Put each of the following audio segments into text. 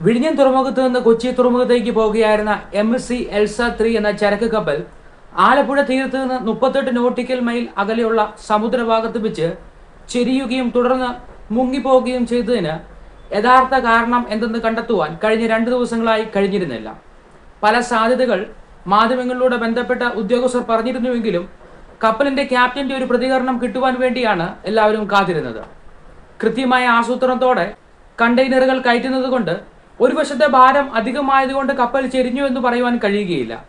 വിഴിഞ്ഞം തുറമുഖത്ത് നിന്ന് കൊച്ചി തുറമുഖത്തേക്ക് പോകുകയായിരുന്ന എം സി എൽസ ത്രീ എന്ന ചരക്ക് കപ്പൽ ആലപ്പുഴ തീരത്ത് നിന്ന് മുപ്പത്തെട്ട് നോട്ടിക്കൽ മൈൽ അകലെയുള്ള സമുദ്രഭാഗത്ത് വെച്ച് ചെരിയുകയും തുടർന്ന് മുങ്ങിപ്പോവുകയും ചെയ്തതിന് യഥാർത്ഥ കാരണം എന്തെന്ന് കണ്ടെത്തുവാൻ കഴിഞ്ഞ രണ്ട് ദിവസങ്ങളായി കഴിഞ്ഞിരുന്നില്ല. പല സാധ്യതകൾ മാധ്യമങ്ങളിലൂടെ ബന്ധപ്പെട്ട ഉദ്യോഗസ്ഥർ പറഞ്ഞിരുന്നുവെങ്കിലും കപ്പലിന്റെ ക്യാപ്റ്റന്റെ ഒരു പ്രതികരണം കിട്ടുവാൻ വേണ്ടിയാണ് എല്ലാവരും കാത്തിരുന്നത്. കൃത്യമായ ആസൂത്രണത്തോടെ കണ്ടെയ്നറുകൾ കയറ്റുന്നത് കൊണ്ട് ഒരു വശത്തെ ഭാരം അധികമായതുകൊണ്ട് കപ്പൽ ചെരിഞ്ഞു എന്ന് പറയുവാൻ കഴിയുകയില്ല.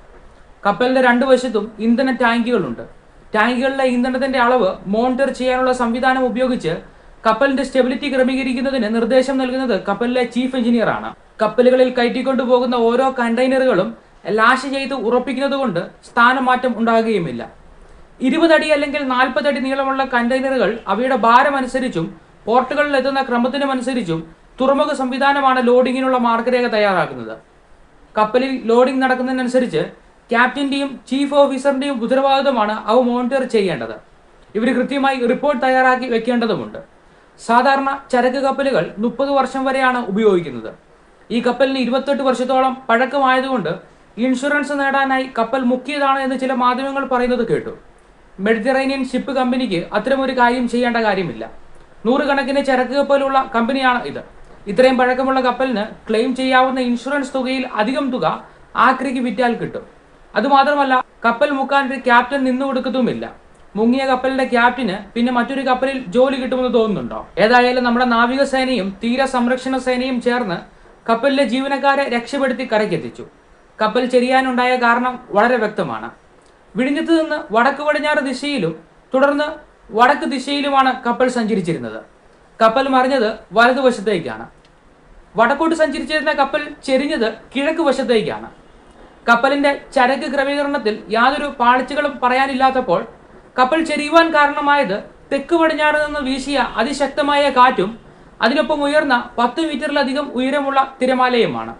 കപ്പലിന്റെ രണ്ടു വശത്തും ഇന്ധന ടാങ്കുകളുണ്ട്. ടാങ്കുകളിലെ ഇന്ധനത്തിന്റെ അളവ് മോണിറ്റർ ചെയ്യാനുള്ള സംവിധാനം ഉപയോഗിച്ച് കപ്പലിന്റെ സ്റ്റെബിലിറ്റി ക്രമീകരിക്കുന്നതിന് നിർദ്ദേശം നൽകുന്നത് കപ്പലിലെ ചീഫ് എഞ്ചിനീയർ ആണ്. കപ്പലുകളിൽ കയറ്റിക്കൊണ്ടു പോകുന്ന ഓരോ കണ്ടെയ്നറുകളും ലാഷ് ചെയ്ത് ഉറപ്പിക്കുന്നത് കൊണ്ട് സ്ഥാനമാറ്റം ഉണ്ടാകുകയുമില്ല. ഇരുപതടി അല്ലെങ്കിൽ നാൽപ്പതടി നീളമുള്ള കണ്ടെയ്നറുകൾ അവയുടെ ഭാരമനുസരിച്ചും പോർട്ടുകളിൽ എത്തുന്ന ക്രമത്തിനുമനുസരിച്ചും തുറമുഖ സംവിധാനമാണ് ലോഡിങ്ങിനുള്ള മാർഗരേഖ തയ്യാറാക്കുന്നത്. കപ്പലിൽ ലോഡിംഗ് നടക്കുന്നതിനനുസരിച്ച് ക്യാപ്റ്റന്റെയും ചീഫ് ഓഫീസറിന്റെയും ഉത്തരവാദിത്തമാണ് അവ മോണിറ്റർ ചെയ്യേണ്ടത്. ഇവർ കൃത്യമായി റിപ്പോർട്ട് തയ്യാറാക്കി വെക്കേണ്ടതുമുണ്ട്. സാധാരണ ചരക്ക് കപ്പലുകൾ മുപ്പത് വർഷം വരെയാണ് ഉപയോഗിക്കുന്നത്. ഈ കപ്പലിന് ഇരുപത്തെട്ട് വർഷത്തോളം പഴക്കമായതുകൊണ്ട് ഇൻഷുറൻസ് നേടാനായി കപ്പൽ മുക്കിയതാണ് എന്ന് ചില മാധ്യമങ്ങൾ പറയുന്നത് കേട്ടു. മെഡിറ്ററേനിയൻ ഷിപ്പ് കമ്പനിക്ക് അത്തരമൊരു കാര്യം ചെയ്യേണ്ട കാര്യമില്ല. നൂറുകണക്കിന് ചരക്ക് കപ്പലുള്ള കമ്പനിയാണ് ഇത്. ഇത്രയും പഴക്കമുള്ള കപ്പലിന് ക്ലെയിം ചെയ്യാവുന്ന ഇൻഷുറൻസ് തുകയിൽ അധികം തുക ആക്രിക്ക് വിറ്റാൽ കിട്ടും. അതുമാത്രമല്ല കപ്പൽ മുക്കാൻ ഒരു ക്യാപ്റ്റൻ നിന്നു കൊടുക്കത്തുമില്ല. മുങ്ങിയ കപ്പലിന്റെ ക്യാപ്റ്റന് പിന്നെ മറ്റൊരു കപ്പലിൽ ജോലി കിട്ടുമെന്ന് തോന്നുന്നുണ്ടോ? ഏതായാലും നമ്മുടെ നാവികസേനയും തീര സംരക്ഷണ സേനയും ചേർന്ന് കപ്പലിലെ ജീവനക്കാരെ രക്ഷപ്പെടുത്തി കരയ്ക്കെത്തിച്ചു. കപ്പൽ ചെരിയാനുണ്ടായ കാരണം വളരെ വ്യക്തമാണ്. വിഴിഞ്ഞത്ത് നിന്ന് വടക്ക് പടിഞ്ഞാറ് ദിശയിലും തുടർന്ന് വടക്ക് ദിശയിലുമാണ് കപ്പൽ സഞ്ചരിച്ചിരുന്നത്. കപ്പൽ മറിഞ്ഞത് വലതുവശത്തേക്കാണ്. വടക്കോട്ട് സഞ്ചരിച്ചിരുന്ന കപ്പൽ ചെരിഞ്ഞത് കിഴക്ക് വശത്തേക്കാണ്. കപ്പലിന്റെ ചരക്ക് ക്രമീകരണത്തിൽ യാതൊരു പാളിച്ചകളും പറയാനില്ലാത്തപ്പോൾ കപ്പൽ ചെരിയുവാൻ കാരണമായത് തെക്ക് പടിഞ്ഞാറ് നിന്ന് വീശിയ അതിശക്തമായ കാറ്റും അതിനൊപ്പം ഉയർന്ന പത്ത് മീറ്ററിലധികം ഉയരമുള്ള തിരമാലയുമാണ്.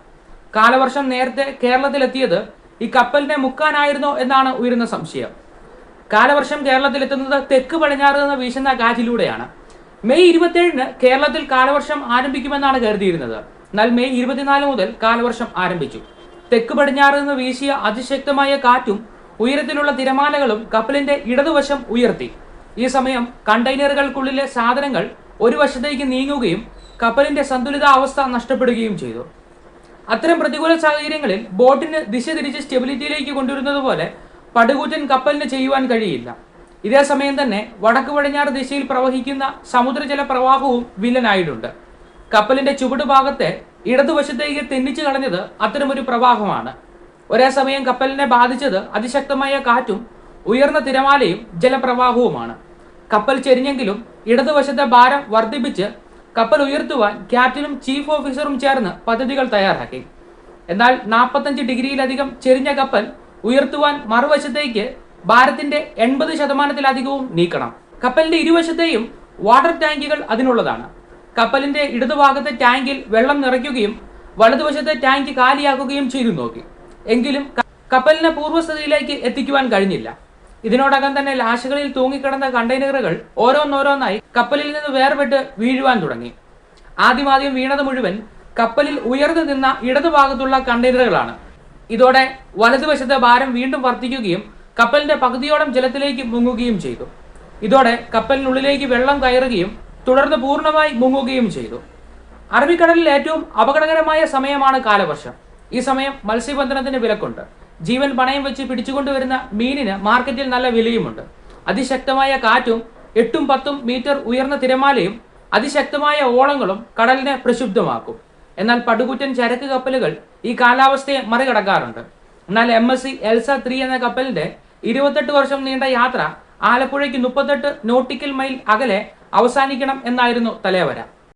കാലവർഷം നേരത്തെ കേരളത്തിലെത്തിയത് ഈ കപ്പലിനെ മുക്കാനായിരുന്നോ എന്നാണ് ഉയരുന്ന സംശയം. കാലവർഷം കേരളത്തിലെത്തുന്നത് തെക്ക് പടിഞ്ഞാറ് നിന്ന് വീശുന്ന കാറ്റിലൂടെയാണ്. മെയ് ഇരുപത്തിയേഴിന് കേരളത്തിൽ കാലവർഷം ആരംഭിക്കുമെന്നാണ് കരുതിയിരുന്നത്. എന്നാൽ മെയ് ഇരുപത്തിനാല് മുതൽ കാലവർഷം ആരംഭിച്ചു. തെക്ക് പടിഞ്ഞാറ് നിന്ന് വീശിയ അതിശക്തമായ കാറ്റും ഉയരത്തിലുള്ള തിരമാലകളും കപ്പലിന്റെ ഇടതുവശം ഉയർത്തി. ഈ സമയം കണ്ടെയ്നറുകൾക്കുള്ളിലെ സാധനങ്ങൾ ഒരു വശത്തേക്ക് നീങ്ങുകയും കപ്പലിന്റെ സന്തുലിതാവസ്ഥ നഷ്ടപ്പെടുകയും ചെയ്തു. അത്തരം പ്രതികൂല സാഹചര്യങ്ങളിൽ ബോട്ടിന് ദിശ തിരിച്ച് സ്റ്റെബിലിറ്റിയിലേക്ക് കൊണ്ടുവരുന്നത് പോലെ പടുകൂറ്റൻ കപ്പലിന് ചെയ്യുവാൻ കഴിയില്ല. ഇതേ സമയം തന്നെ വടക്ക് പടിഞ്ഞാറ് ദിശയിൽ പ്രവഹിക്കുന്ന സമുദ്രജല പ്രവാഹവും വില്ലനായിട്ടുണ്ട്. കപ്പലിന്റെ ചുവട് ഭാഗത്തെ ഇടതുവശത്തേക്ക് തെന്നിച്ചു കളഞ്ഞത് അത്തരമൊരു പ്രവാഹമാണ്. ഒരേ സമയം കപ്പലിനെ ബാധിച്ചത് അതിശക്തമായ കാറ്റും ഉയർന്ന തിരമാലയും ജലപ്രവാഹവുമാണ്. കപ്പൽ ചെരിഞ്ഞെങ്കിലും ഇടതുവശത്തെ ഭാരം വർദ്ധിപ്പിച്ച് കപ്പൽ ഉയർത്തുവാൻ ക്യാപ്റ്റനും ചീഫ് ഓഫീസറും ചേർന്ന് പദ്ധതികൾ തയ്യാറാക്കി. എന്നാൽ നാൽപ്പത്തഞ്ച് ഡിഗ്രിയിലധികം ചെരിഞ്ഞ കപ്പൽ ഉയർത്തുവാൻ മറുവശത്തേക്ക് ഭാരത്തിന്റെ എൺപത് ശതമാനത്തിലധികവും നീക്കണം. കപ്പലിന്റെ ഇരുവശത്തെയും വാട്ടർ ടാങ്കുകൾ അതിനുള്ളതാണ്. കപ്പലിന്റെ ഇടതുഭാഗത്തെ ടാങ്കിൽ വെള്ളം നിറയ്ക്കുകയും വലതുവശത്തെ ടാങ്ക് കാലിയാക്കുകയും ചെയ്തു നോക്കി. എങ്കിലും കപ്പലിനെ പൂർവസ്ഥിതിയിലേക്ക് എത്തിക്കുവാൻ കഴിഞ്ഞില്ല. ഇതിനോടകം തന്നെ ലാശകളിൽ തൂങ്ങിക്കിടന്ന കണ്ടെയ്നറുകൾ ഓരോന്നോരോന്നായി കപ്പലിൽ നിന്ന് വേർപെട്ട് വീഴുവാൻ തുടങ്ങി. ആദ്യമാദ്യം വീണത് മുഴുവൻ കപ്പലിൽ ഉയർന്നു നിന്ന ഇടതുഭാഗത്തുള്ള കണ്ടെയ്നറുകളാണ്. ഇതോടെ വലതുവശത്തെ ഭാരം വീണ്ടും വർദ്ധിക്കുകയും കപ്പലിന്റെ പകുതിയോളം ജലത്തിലേക്ക് മുങ്ങുകയും ചെയ്തു. ഇതോടെ കപ്പലിനുള്ളിലേക്ക് വെള്ളം കയറുകയും തുടർന്ന് പൂർണമായി മുങ്ങുകയും ചെയ്തു. അറബിക്കടലിൽ ഏറ്റവും അപകടകരമായ സമയമാണ് കാലവർഷം. ഈ സമയം മത്സ്യബന്ധനത്തിന് വിലക്കുണ്ട്. ജീവൻ പണയം വെച്ച് പിടിച്ചുകൊണ്ടുവരുന്ന മീനിന് മാർക്കറ്റിൽ നല്ല വിലയുമുണ്ട്. അതിശക്തമായ കാറ്റും എട്ടും പത്തും മീറ്റർ ഉയർന്ന തിരമാലയും അതിശക്തമായ ഓളങ്ങളും കടലിനെ പ്രക്ഷുബ്ധമാക്കും. എന്നാൽ പടുകുറ്റൻ ചരക്ക് കപ്പലുകൾ ഈ കാലാവസ്ഥയെ മറികടക്കാറുണ്ട്. എന്നാൽ M S C Elsa three എന്ന കപ്പലിന്റെ ഇരുപത്തെട്ട് വർഷം നീണ്ട യാത്ര ആലപ്പുഴയ്ക്ക് മുപ്പത്തെട്ട് നോട്ടിക്കൽ മൈൽ അകലെ അവസാനിക്കണം എന്നായിരുന്നു തലവര.